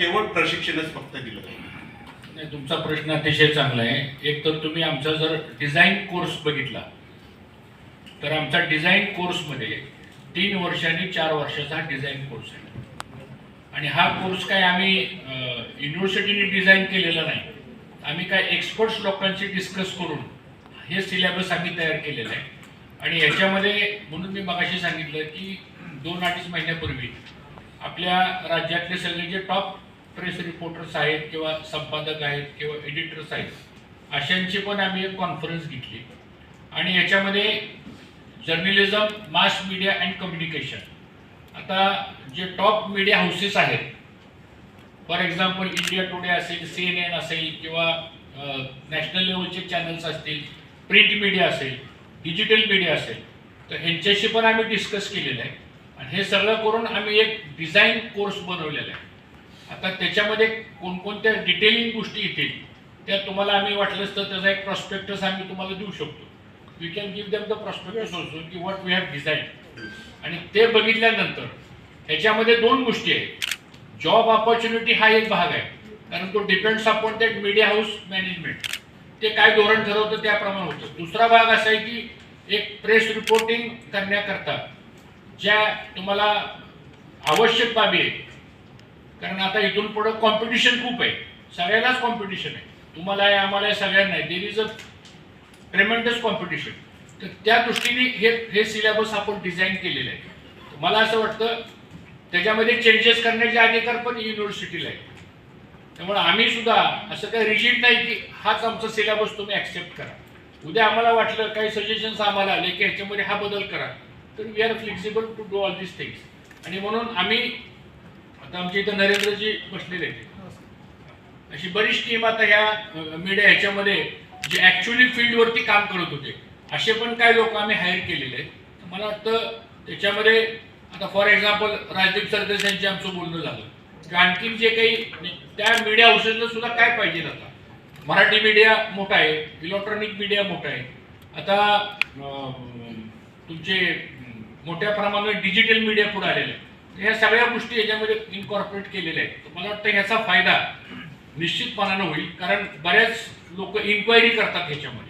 केवळ प्रशिक्षणच फक्त दिलं नाही तुमचा प्रश्न अतिशय चांगला आहे. एक तर तुम्ही आमचा जर डिझाईन कोर्स बघितला तर आमचा डिझाईन कोर्समध्ये तीन वर्षांनी चार वर्षाचा डिझाईन कोर्स आहे. आणि हा कोर्स काय आम्ही युनिव्हर्सिटीने डिझाईन केलेला नाही. आम्ही काय एक्सपर्ट्स लोकांशी डिस्कस करून हे सिलेबस आम्ही तयार केलेलं आहे. आणि याच्यामध्ये म्हणून मी मगाशी सांगितलं की दोन अडीच महिन्यापूर्वी आपल्या राज्यातले सगळे जे टॉप प्रेस रिपोर्टर्स आहेत किंवा संपादक आहेत किंवा एडिटर्स आहेत अशांची पण आम्ही एक कॉन्फरन्स घेतली. आणि याच्यामध्ये journalism mass media and communication आता जे टॉप मीडिया हाऊसेस आहेत फॉर एक्झाम्पल इंडिया टुडे असेल सी एन एन असेल किंवा नॅशनल लेवलचे चॅनल्स असतील प्रिंट मीडिया असेल डिजिटल मीडिया असेल तर ह्यांच्याशी पण आम्ही डिस्कस केलेलं आहे. आणि हे सगळं करून आम्ही एक डिझाईन कोर्स बनवलेला आहे. आता त्याच्यामध्ये कोणकोणत्या डिटेलिंग गोष्टी येतील त्या तुम्हाला आम्ही वाटलंच तर त्याचा एक प्रॉस्पेक्टस आम्ही तुम्हाला देऊ शकतो. We can give them the prospectus also की व्हॉट वी हॅव डिझाईन आणि ते बघितल्यानंतर ह्याच्यामध्ये दोन गोष्टी आहेत. जॉब ऑपॉर्च्युनिटी हा एक भाग आहे कारण तो depends upon that media house management ते काय धोरण ठरवतं त्याप्रमाणे होतं. दुसरा भाग असा आहे की एक प्रेस रिपोर्टिंग करण्याकरता ज्या तुम्हाला आवश्यक बाबी आहेत कारण आता इथून पुढं कॉम्पिटिशन खूप आहे. सगळ्यालाच कॉम्पिटिशन आहे. तुम्हाला आहे आम्हाला आहे सगळ्यांना आहे. देर इज अ ट्रेमेंडस कॉम्पिटिशन तर त्या दृष्टीने हे हे सिलेबस आपण डिझाईन केलेलं आहे. मला असं वाटतं त्याच्यामध्ये चेंजेस करण्याचे अधिकार पण युनिव्हर्सिटीला आहे त्यामुळे आम्ही सुद्धा असं काही रिजिट नाही की हाच आमचा सिलेबस तुम्ही ॲक्सेप्ट करा. उद्या आम्हाला वाटलं काही सजेशन्स आम्हाला आले की ह्याच्यामध्ये हा बदल करा. तर we are flexible to do all this things आणि म्हणून आम्ही आता आमच्या इथं नरेंद्रजी बसलेले आहेत. अशी बरीच टीम आता ह्या मीडिया ह्याच्यामध्ये जे ऍक्च्युली फील्डवरती काम करत होते असे पण काही लोक आम्ही हायर केलेले आहेत. मला वाटतं त्याच्यामध्ये आता फॉर एक्झाम्पल राजदीप सरदेस यांचे आमचं बोलणं झालं. किंवा आणखीन जे काही म्हणजे त्या मीडिया हाऊसेसला सुद्धा काय पाहिजे आता? मराठी मीडिया मोठा आहे इलेक्ट्रॉनिक मीडिया मोठा आहे. आता तुमचे मोठ्या प्रमाणात डिजिटल मीडिया पुढे आलेले आहे या ह्या सगळ्या गोष्टी याच्यामध्ये इन्कॉर्पोरेट केलेल्या आहेत. तर मला वाटतं ह्याचा फायदा निश्चितपणानं होईल कारण बऱ्याच लोक इन्क्वायरी करतात ह्याच्यामध्ये.